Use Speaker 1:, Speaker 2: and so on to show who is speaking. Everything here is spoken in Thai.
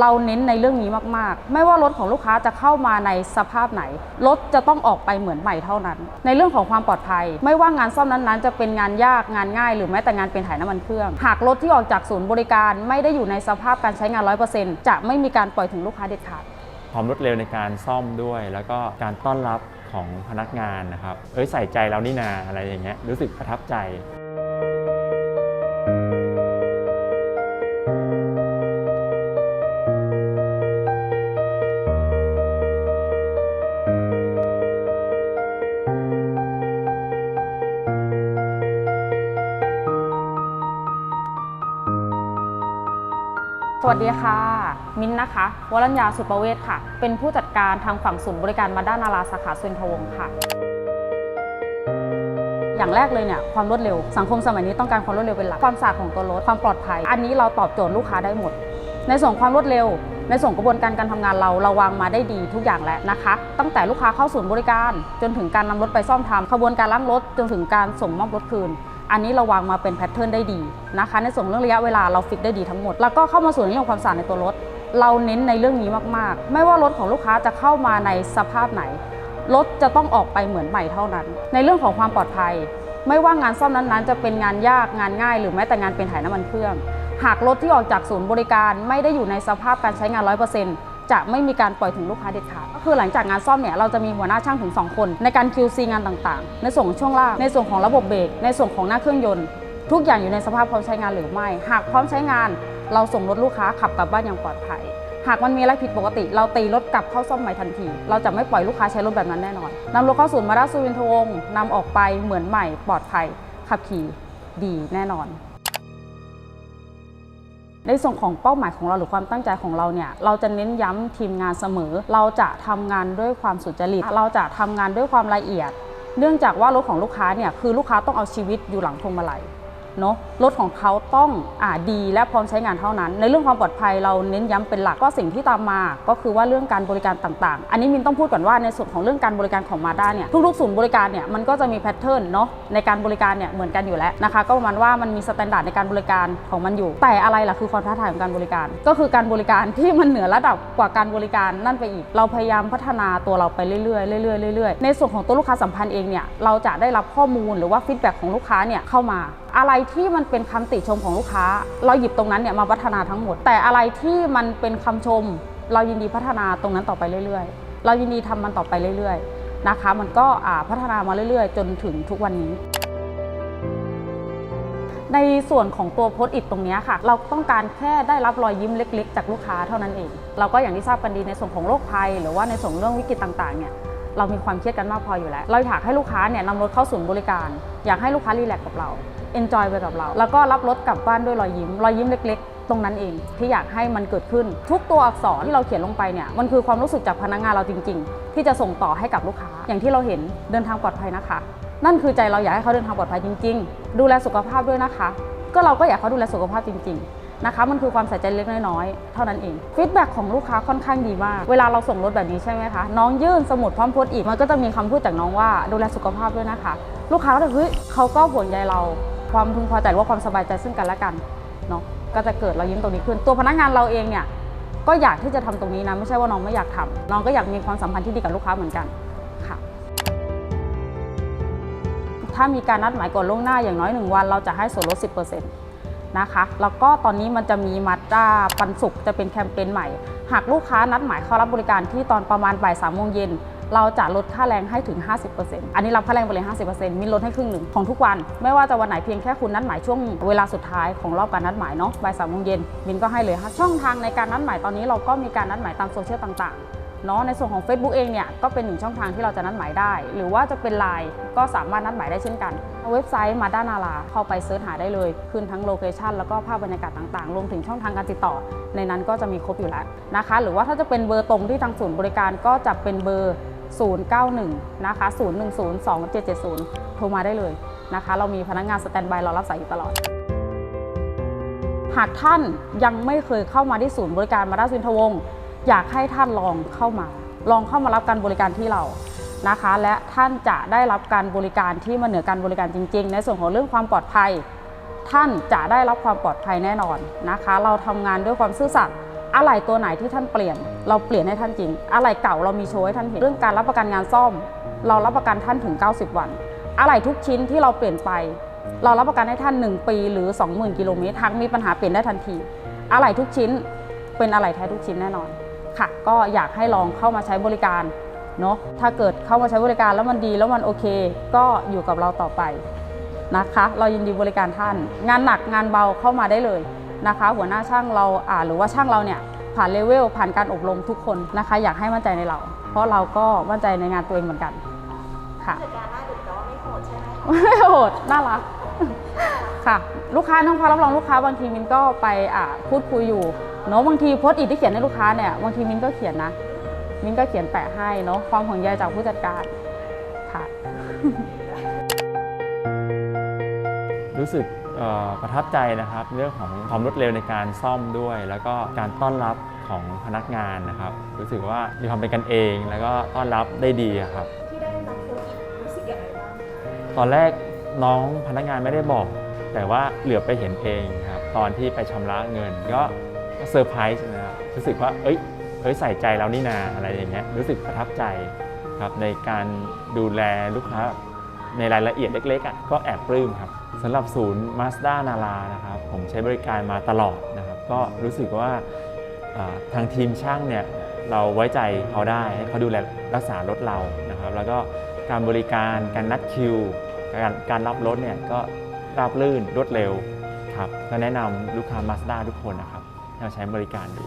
Speaker 1: เราเน้นในเรื่องนี้มากๆ ไม่ว่ารถของลูกค้าจะเข้ามาในสภาพไหน รถจะต้องออกไปเหมือนใหม่เท่านั้น ในเรื่องของความปลอดภัย ไม่ว่างานซ่อมนั้นๆ จะเป็นงานยากงานง่าย หรือแม้แต่งานเป็นถ่ายน้ำมันเครื่อง หากรถที่ออกจากศูนย์บริการไม่ได้อยู่ในสภาพการใช้งาน 100%จะไม่มีการปล่อยถึงลูกค้าเด็ดขาด
Speaker 2: ความรวดเร็วในการซ่อมด้วย แล้วก็การต้อนรับของพนักงานนะครับ เอ้ยใส่ใจเรานี่นาอะไรอย่างเงี้ยรู้สึกประทับใจ
Speaker 1: สวัสดีค่ะ มิ้นนะคะวรัญญาสุประเวศค่ะ เป็นผู้จัดการทางฝั่งศูนย์บริการมาด้านาราสาขาสุนทรวงศ์ค่ะ อย่างแรกเลยเนี่ยความรวดเร็ว สังคมสมัยนี้ต้องการความรวดเร็วเป็นหลัก ความสะอาดของตัวรถ ความปลอดภัย อันนี้เราตอบโจทย์ลูกค้าได้หมด ในส่วนความรวดเร็ว ในส่วนกระบวนการการทำงานเราเราวางมาได้ดีทุกอย่างแล้วนะคะ ตั้งแต่ลูกค้าเข้าศูนย์บริการ จนถึงการนำรถไปซ่อมทำขบวนการล้างรถจนถึงการส่งมอบรถคืน อันนี้เราวางมาเป็นแพทเทิร์นได้ดีนะคะ ในส่วนเรื่องระยะเวลาเราฟิกได้ดีทั้งหมด แล้วก็เข้ามาส่วนเรื่องของความสะอาดในตัวรถ เราเน้นในเรื่องนี้มากๆ ไม่ว่ารถของลูกค้าจะเข้ามาในสภาพไหน รถจะต้องออกไปเหมือนใหม่เท่านั้น ในเรื่องของความปลอดภัย ไม่ว่างานซ่อมนั้นๆ จะเป็นงานยากงานง่าย หรือแม้แต่งานเป็นถ่ายน้ำมันเครื่อง หากรถที่ออกจากศูนย์บริการไม่ได้อยู่ในสภาพการใช้งาน 100% จะไม่มีการปล่อยถึงลูกค้าเด็ดขาดก็คือหลังจากงานซ่อมเนี่ยเราจะมีหัวหน้าช่างถึง 2 คน ในการ QC งานต่างๆ ในส่วนของช่วงล่างในส่วนของระบบเบรกในส่วนของหน้าเครื่องยนต์ทุกอย่างอยู่ในสภาพพร้อมใช้งานหรือไม่ หากพร้อมใช้งานเราส่งรถลูกค้าขับกลับบ้านอย่างปลอดภัย หากมันมีอะไรผิดปกติ เราตีรถกลับเข้าซ่อมใหม่ทันที เราจะไม่ปล่อยลูกค้าใช้รถแบบนั้นแน่นอนนำรถเข้าศูนย์มาด้าสุวินทวงศ์นำออกไปเหมือนใหม่ปลอดภัยขับขี่ดีแน่นอน ในส่วนของเป้าหมายของเราหรือความตั้งใจของเราเนี่ยเราจะเน้นย้ำทีมงานเสมอ เราจะทำงานด้วยความสุจริต เราจะทำงานด้วยความละเอียด เนื่องจากว่ารถของลูกค้าเนี่ยคือลูกค้าต้องเอาชีวิตอยู่หลังพวงมาลัย เนาะรถของเขาต้องอ่าดีและพร้อมใช้งานเท่านั้น ในเรื่องความปลอดภัยเราเน้นย้ำเป็นหลักก็สิ่งที่ตามมา ก็คือว่าเรื่องการบริการต่างๆ อันนี้มินต้องพูดก่อนว่าในส่วนของเรื่องการบริการของมาด้าเนี่ยทุกๆศูนย์บริการเนี่ยมันก็จะมีแพทเทิร์นเนาะในการบริการเนี่ยเหมือนกันอยู่แล้วนะคะ ก็ประมาณว่ามันมีสแตนดาร์ดในการบริการของมันอยู่ แต่อะไรล่ะคือความท้าทายของการบริการ ก็คือการบริการที่มันเหนือระดับกว่าการบริการนั่นไปอีก เราพยายามพัฒนาตัวเราไปเรื่อยๆเรื่อยๆเรื่อยๆในส่วนของตัวลูกค้าสัมพันธ์เองเนี่ยเราจะได้รับข้อมูลหรือว่าฟีดแบ็กของลูกค้าเนี่ยเข้ามา อะไรที่มันเป็นคำติชมของลูกค้า เราหยิบตรงนั้นเนี่ยมาพัฒนาทั้งหมด แต่อะไรที่มันเป็นคำชม เรายินดีพัฒนาตรงนั้นต่อไปเรื่อยๆ เรายินดีทำมันต่อไปเรื่อยๆนะคะ มันก็พัฒนามาเรื่อยๆ จนถึงทุกวันนี้ ในส่วนของตัวโพสต์อิทตรงนี้ค่ะ เราต้องการแค่ได้รับรอยยิ้มเล็ก ๆ จากลูกค้าเท่านั้นเอง เราก็อย่างที่ทราบกันดีในส่วนของโรคภัย หรือว่าในส่วนเรื่องวิกฤตต่างๆเนี่ยเรามีความเครียดกันมากพออยู่แล้ว เราอยากให้ลูกค้าเนี่ยนำรถเข้าศูนย์บริการ อยากให้ลูกค้ารีแลกซ์กับเรา เอนจอยไปกับเรา แล้วก็รับรถกลับบ้านด้วยรอยยิ้ม รอยยิ้มเล็ก ๆ ตรงนั้นเองที่อยากให้มันเกิดขึ้น ทุกตัวอักษรที่เราเขียนลงไปเนี่ยมันคือความรู้สึกจากพนักงานเราจริง ๆ ที่จะส่งต่อให้กับลูกค้า อย่างที่เราเห็นเดินทางปลอดภัยนะคะ นั่นคือใจเราอยากให้เขาเดินทางปลอดภัยจริง ๆ ดูแลสุขภาพด้วยนะคะ ก็เราก็อยากเขาดูแลสุขภาพจริง ๆนะคะมันคือความใส่ใจเล็กน้อยๆเท่านั้นเองฟีดแบ็กของลูกค้าค่อนข้างดีมาก เวลาเราส่งรถแบบนี้ใช่ไหมคะ น้องยื่นสมุดพร้อมโพสต์อีก มันก็จะมีคำพูดจากน้องว่าดูแลสุขภาพด้วยนะคะ ลูกค้าก็จะเฮ้ยเขาก็ห่วงใยเรา ความพึงพอใจหรือว่าความสบายใจซึ่งกันและกันเนาะก็จะเกิดเรายิ้มตรงนี้ขึ้น ตัวพนักงานเราเองเนี่ยก็อยากที่จะทำตรงนี้นะไม่ใช่ว่าน้องไม่อยากทำน้องก็อยากมีความสัมพันธ์ที่ดีกับลูกค้าเหมือนกันค่ะ ถ้ามีการนัดหมายก่อนล่วงหน้าอย่างน้อย 1 วัน เราจะให้ส่วนลด 10%นะคะ แล้วก็ตอนนี้มันจะมีมาด้าปันสุกจะเป็นแคมเปญใหม่ หากลูกค้านัดหมายเข้ารับบริการที่ตอนประมาณบ่ายสามโมงเย็น เราจะลดค่าแรงให้ถึง 50%อันนี้รับค่าแรงไปเลย 50%มีลดให้ครึ่งหนึ่งของทุกวัน ไม่ว่าจะวันไหนเพียงแค่คุณนัดหมายช่วงเวลาสุดท้ายของรอบการนัดหมายเนาะบ่ายสามโมงเย็นมินก็ให้เลยค่ะช่องทางในการนัดหมายตอนนี้เราก็มีการนัดหมายตามโซเชียลต่างๆเนาะในส่วนของ Facebook เองเนี่ยก็เป็นหนึ่งช่องทางที่เราจะนัดหมายได้ หรือว่าจะเป็น Line ก็สามารถนัดหมายได้เช่นกัน เว็บไซต์มาด้านาราเข้าไปเสิร์ชหาได้เลยขึ้นทั้งโลเคชันแล้วก็ภาพบรรยากาศต่างๆ รวมถึงช่องทางการติดต่อ ในนั้นก็จะมีครบอยู่แล้วนะคะ หรือว่าถ้าจะเป็นเบอร์ตรงที่ทางศูนย์บริการก็จะเป็นเบอร์ 091 นะคะ 010 2770 โทรมาได้เลยนะคะ เรามีพนักงานสแตนบายรอรับสายอยู่ตลอด หากท่านยังไม่เคยเข้ามาที่ศูนย์บริการมาด้าซินทวงศ์อยากให้ท่านลองเข้ามา ลองเข้ามารับการบริการที่เรานะคะ และท่านจะได้รับการบริการที่มันเหนือการบริการจริง ๆ ในส่วนของเรื่องความปลอดภัย ท่านจะได้รับความปลอดภัยแน่นอนนะคะ เราทำงานด้วยความซื่อสัตย์ อะไรตัวไหนที่ท่านเปลี่ยน เราเปลี่ยนให้ท่านจริง อะไรเก่าเรามีโชว์ให้ท่านเห็น เรื่องการรับประกันงานซ่อม เรารับประกันท่านถึง 90 วัน อะไรทุกชิ้นที่เราเปลี่ยนไป เรารับประกันให้ท่าน 1 ปีหรือ 20,000กิโลเมตรทางมีปัญหาเปลี่ยนได้ทันที อะไรทุกชิ้นเป็นอะไรแท้ทุกชิ้นแน่นอนค่ะ ก็อยากให้ลองเข้ามาใช้บริการเนาะถ้าเกิดเข้ามาใช้บริการแล้วมันดีแล้วมันโอเค ก็อยู่กับเราต่อไปนะคะ เรายินดีบริการท่าน งานหนักงานเบาเข้ามาได้เลย นะคะ หัวหน้าช่างเราอ่าหรือว่าช่างเราเนี่ยผ่านเลเวลผ่านการอบรมทุกคนนะคะ อยากให้มั่นใจในเรา เพราะเราก็มั่นใจในงานตัวเองเหมือนกันค่ะ
Speaker 3: จัดการได้ดุแต่ว่าไม่โหดใช่ไหมคะ
Speaker 1: ไม่โหดน่ารักค่ะ ลูกค้าน้องฟ้ารับรองลูกค้าบางทีมินก็ไปอ่าพูดคุยอยู่เนาะบางทีโพสต์อิทที่เขียนให้ลูกค้าเนี่ยบางทีมินก็เขียนนะมินก็เขียนแปะให้เนาะความห่วงใยจากผู้จัดการค่ะ
Speaker 2: รู้สึกเอ่อ ประทับใจนะครับเรื่องของความรวดเร็วในการซ่อมด้วย แล้วก็การต้อนรับของพนักงานนะครับ รู้สึกว่ามีความเป็นกันเอง แล้วก็ต้อนรับได้ดีอะครับ
Speaker 3: ที่ได้รับโค้ชรู้สึกยังไงบ้าง
Speaker 2: ตอนแรกน้องพนักงานไม่ได้บอก แต่ว่าเหลือบไปเห็นเองครับตอนที่ไปชำระเงินก็ก็เซอร์ไพรส์นะครับรู้สึกว่าเอ้ยเอ้ยใส่ใจเรานี่นาอะไรอย่างเงี้ยรู้สึกประทับใจครับในการดูแลลูกค้าในรายละเอียดเล็กๆอะก็แอบปลื้มครับ สำหรับศูนย์ Mazda นารานะครับผมใช้บริการมาตลอดนะครับ ก็รู้สึกว่าทางทีมช่างเนี่ยเราไว้ใจเขาได้ให้เขาดูแลรักษารถเรานะครับ แล้วก็การบริการการนัดคิว การการรับรถเนี่ยก็ราบรื่นรวดเร็วครับก็แนะนำลูกค้า Mazda ทุกคนนะครับให้มาใช้บริการดู